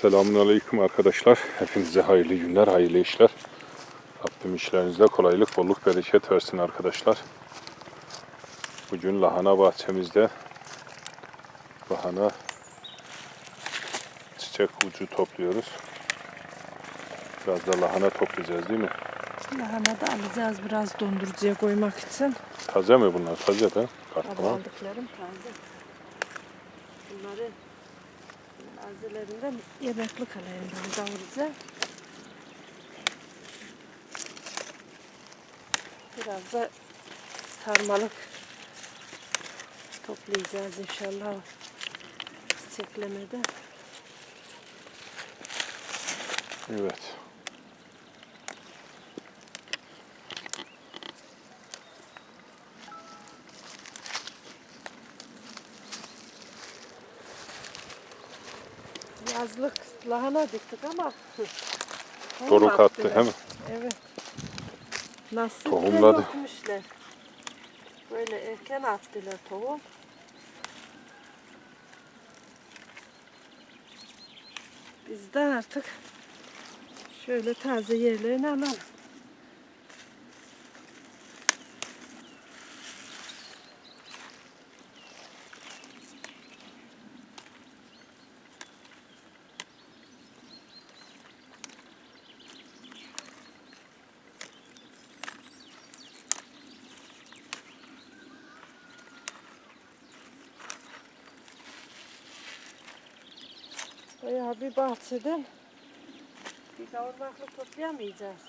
Selamünaleyküm arkadaşlar. Hepinize hayırlı günler, hayırlı işler. Rabbim işlerinizde kolaylık, bolluk, bereket versin arkadaşlar. Bugün lahana bahçemizde lahana çiçek ucu topluyoruz. Biraz da lahana toplayacağız değil mi? Lahana da alacağız biraz dondurucuya koymak için. Taze mi bunlar? Taze de. Kartman. aldıklarım taze. Bunları tazelerinden yemekli kalayından kavuracağım. Biraz da sarmalık toplayacağız inşallah çiçeklemede. Evet. Yazlık lahana diktik ama Doruk attı hem Evet. Nasıl Tohumladı. dökmüşler. Böyle erken attılar tohum. Biz de artık şöyle taze yerlerini alalım. Bayağı bir bahçeden bir kavurmaklık toplayamayacağız.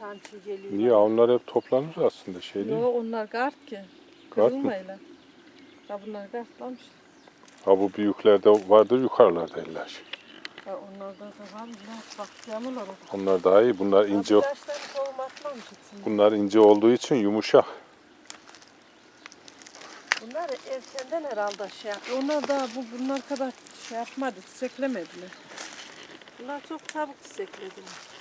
Sanki geliyor. niye onlar hep toplanır aslında şey değil. Yo onlar kart ki. Kart mı? Kırılmayla. Ha bunlar kartlamış. Ha bu büyüklerde vardır yukarılarda eller. Ha onlarda da var mı? Bakacağım orada. Onlar daha iyi. Bunlar ince. Bunlar ince olduğu için yumuşak. Bunlar erkenden herhalde şey yapıyor. Onlar da bu bunlar kadar şey yapmadı, çiçeklemediler. Bunlar çok çabuk çiçeklediler.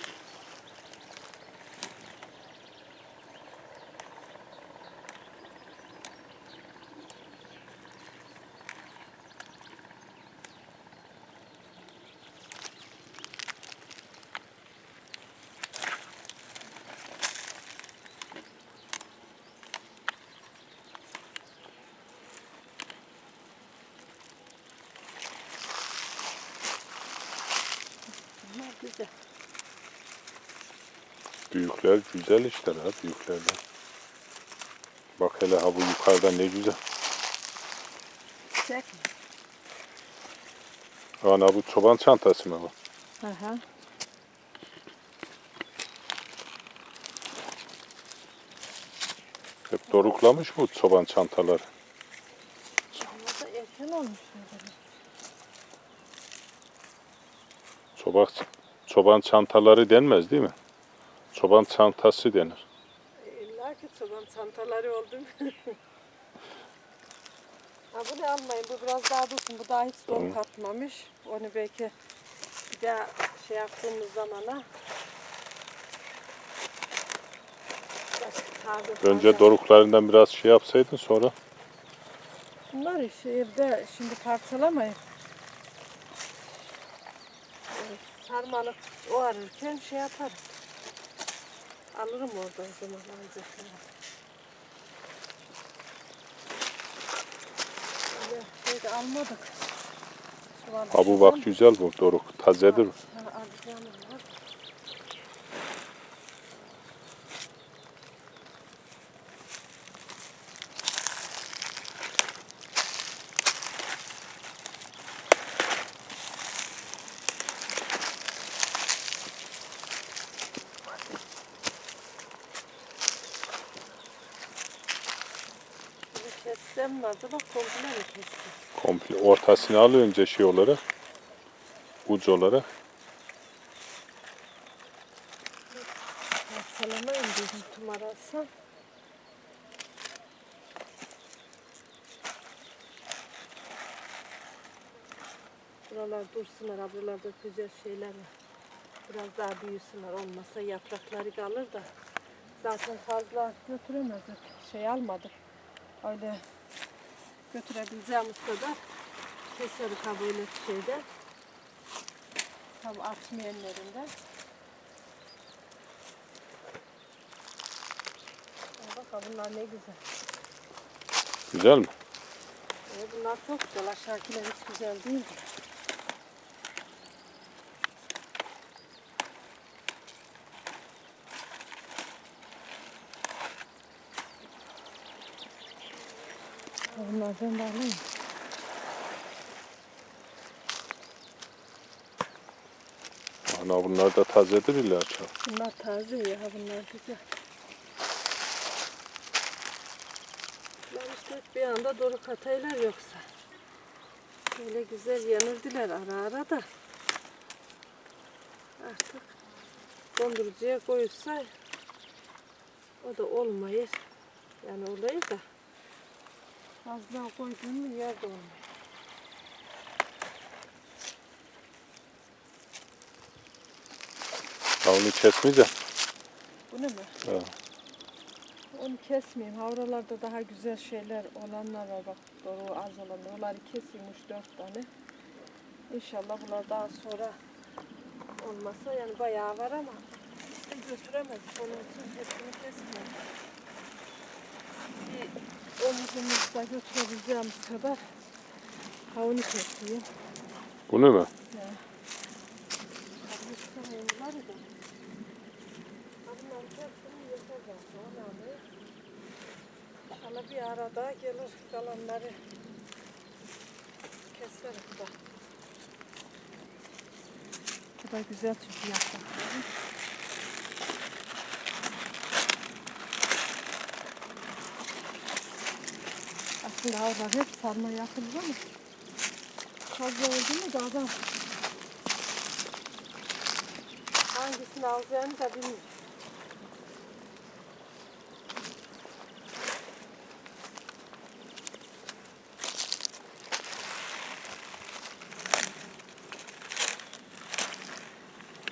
Bunlar güzel. Büyükler güzel işler ha büyüklerden. Bak hele ha bu yukarıda ne güzel. Çiçek. Ana bu çoban çantası mı bu? Aha. Hep doruklamış bu çoban çantaları. Bunlar da erken olmuş. Çoban, çoban çantaları denmez değil mi? Çoban çantası denir. İlla ki çoban çantaları oldu ha bunu almayın. Bu biraz daha dursun. Bu daha hiç don katmamış. Onu belki bir daha şey yaptığımız zamana Önce doruklarından biraz şey yapsaydın sonra. Bunları şehirde şimdi parçalamayın. Evet, Sarmalık o ararken şey yaparız. Alırım orada o zaman alacakları. Öyle şey de almadık. Çuval Ha bu bak güzel bu doruk. Tazedir. Ha, alacağım var. Bunu kessem mi acaba komple mi kessem? Komple ortasını al önce şey olarak. Uç olarak. Parçalamayın dedim tüm arasam. Buralar dursunlar, ha buralarda güzel şeyler var. Biraz daha büyüsünler olmasa yaprakları kalır da. Zaten fazla götüremezdik. Şey almadık. Öyle götürebileceğimiz kadar Keseriz ha böyle şeyde. Tabi atmayanlarında. Bak bunlar ne güzel. Güzel mi? Ee, bunlar çok güzel. Aşağıkiler hiç güzel değil. Bunlardan da alayım. Ana bunlar da tazedir illa çok. Bunlar taze ya, bunlar güzel. Bunlar işte bir anda doğru kataylar yoksa. Böyle güzel yenirdiler ara ara da. Artık dondurucuya koyulsa o da olmayır. Yani olayı da fazla koyduğun mu yer de olmuyor. Ha onu kesmeyeceğim. Bu ne mi? Ha. Onu kesmeyeyim. Havralarda daha güzel şeyler olanlar var. Bak doğru az olanlar. Onları üç dört tane. İnşallah bunlar daha sonra olmasa yani bayağı var ama işte götüremez. Onun için hepsini kesmiyorum. Bir omuzumuzda götürebileceğimiz kadar kavunu keseyim. Bunu mu? Önemli. İnşallah bir arada gelir kalanları keseriz da. Bu da güzel çünkü yaprakları. Aslında havlar hep sarma yapılır ama fazla oldu mu daha da hangisini alacağını da bilmiyorum.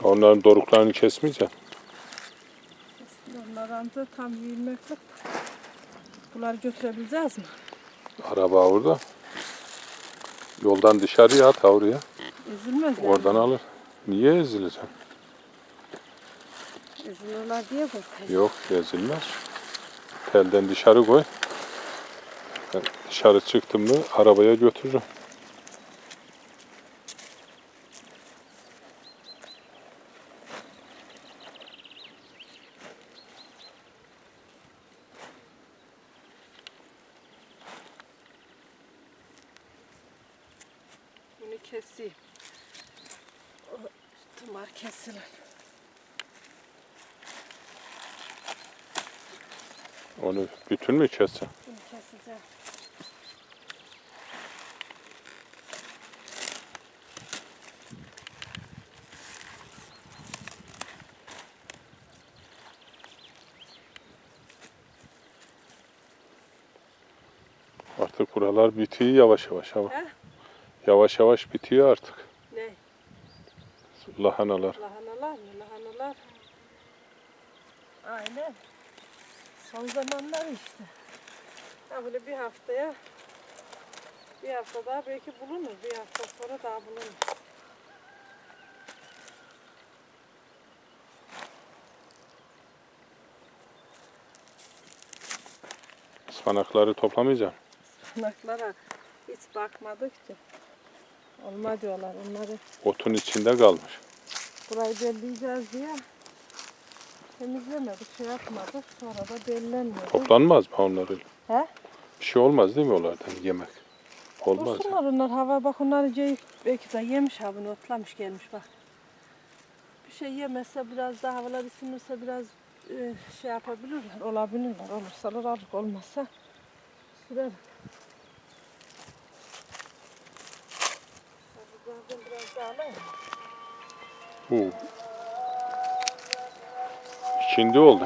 Onların doruklarını kesmeyeceğim. Aslında onlar anca tam yiyilmek yok. Bunları götürebileceğiz mi? Araba orada. Yoldan dışarıya at. Ezilmez yani. Oradan alır. Niye ezileceksin? Ezilirler diye korkuyorum. Yok ezilmez. Telden dışarı koy. Ben dışarı çıktım mı arabaya götürürüm. Bunu keseyim. O tımar kesilir. Onu bütün mü keseceksin? Bunu keseceğim. Artık buralar bitiyor yavaş yavaş ama. He? Yavaş yavaş bitiyor artık. Ne? Lahanalar. Lahanalar mı? Lahanalar. Aynen. Son zamanlar işte. Ha böyle bir haftaya bir hafta daha belki bulunur. Bir hafta sonra daha bulunur. Ispanakları toplamayacağım. Tırnaklara hiç bakmadık ki. Olma diyorlar onları. Otun içinde kalmış. Burayı belleyeceğiz diye temizlemedik, şey yapmadık. Sonra da bellenmedi. Toplanmaz mı onları? He? Bir şey olmaz değil mi onlardan yemek? Olmaz. Dursunlar onlar hava bak onları ceyik belki de yemiş ha bunu otlamış gelmiş bak. Bir şey yemezse biraz daha havalar ısınırsa biraz e, şey yapabilirler, olabilirler. Olursalar alır, olmazsa sürer. Bu. İkindi oldu.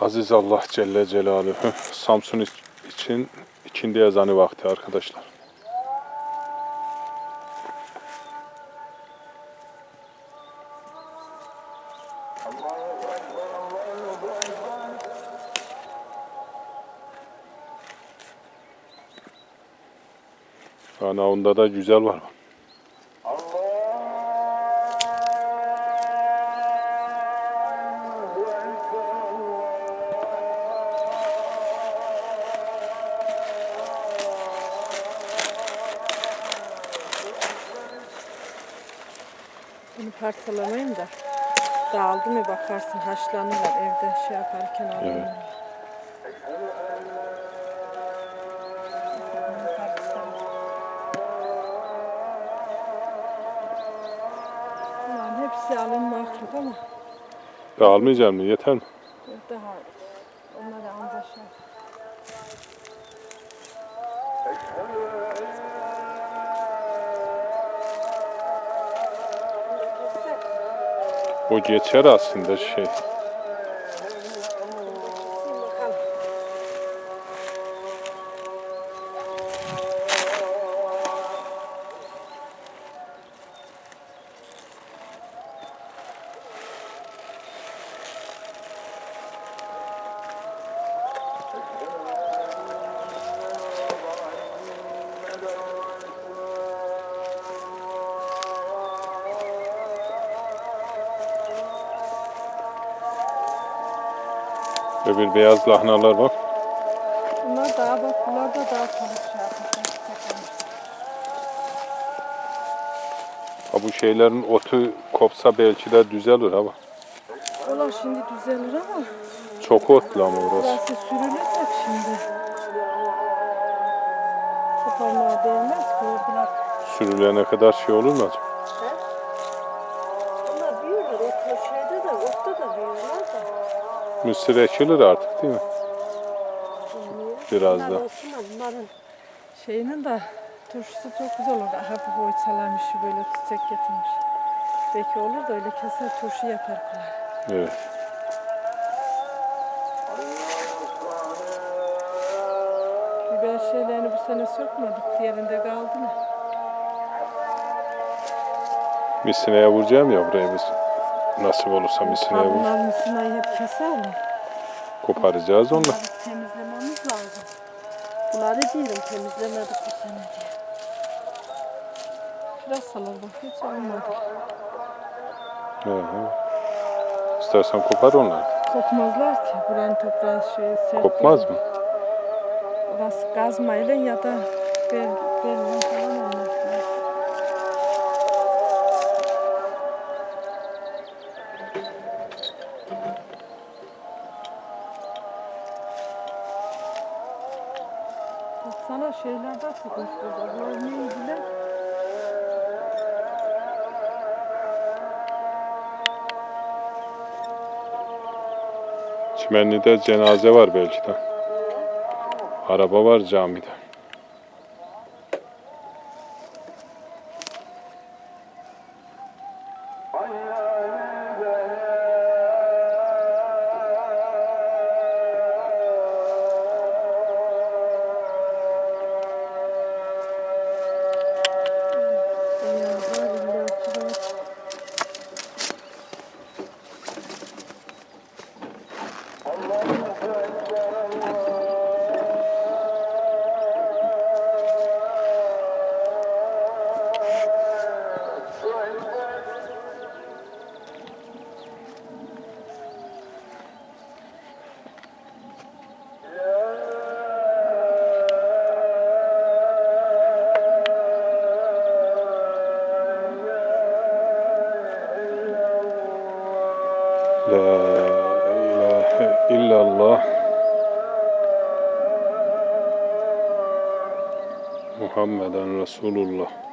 Aziz Allah Celle Celaluhu. Samsun iç- için ikindi ezanı vakti arkadaşlar. Ana onda da güzel var. Parçalamayayım da. Dağıldı mı bakarsın haşlanırlar evde şey yaparken. Bunu parçalayayım. Bunların hepsi alınmakluk ama Dağılmayacak mı? Yeter mi? daha onlar da anca şey. O geçer aslında şey. Öbür beyaz lahanalar var. Bunlar daha bak, bunlar da daha çabuk şey yapmışlar. Ha bu şeylerin otu kopsa belki de düzelir ama. Valla şimdi düzelir ama Çok otlu ama burası. burası sürülecek şimdi. Koparmaya değmez ordular. Sürülene kadar şey olur mu acaba? Onlar büyüyorlar, ot şeyde de, otta da büyüyorlar da. Mısır ekilir artık değil mi? Biraz Bunlar da. bunların şeyinin de turşusu çok güzel olur. Hafif oyçalamış, böyle çiçek getirmiş. Belki olur da öyle keser turşu yapar kolay. Evet. Biber şeylerini bu sene sökmedik, yerinde kaldı mı? Misineye vuracağım ya buraya biz. Nasip olursa misineye vur. Bunlar misinayı hep keserler. Koparacağız onları. Bunları temizlememiz lazım. Bunları diyelim temizlemedik bu sene diye. Biraz salır bak hiç olmadı. Hı hı. İstersen kopar onları. Kopmazlar ki. Buranın toprağı şey sert. Kopmaz değil. mı? Orası kazmayla ya da bel, belle Baksana şeyler de çıkmış burada. Bunlar neydiler? Çimenli'de cenaze var belki de. Araba var camide. Muhammeden Resulullah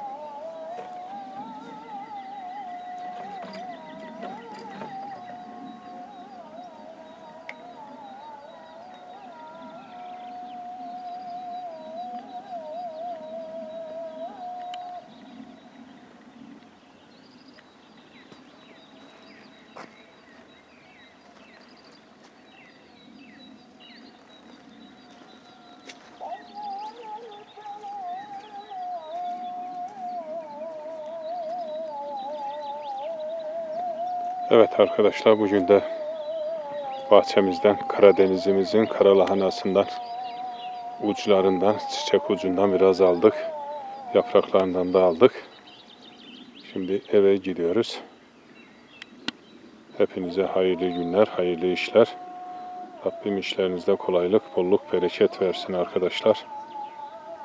Evet arkadaşlar bugün de bahçemizden Karadenizimizin karalahanasından uçlarından çiçek ucundan biraz aldık. Yapraklarından da aldık. Şimdi eve gidiyoruz. Hepinize hayırlı günler, hayırlı işler. Rabbim işlerinizde kolaylık, bolluk, bereket versin arkadaşlar.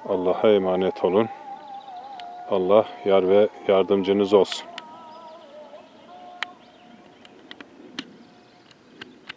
Allah'a emanet olun. Allah yar ve yardımcınız olsun.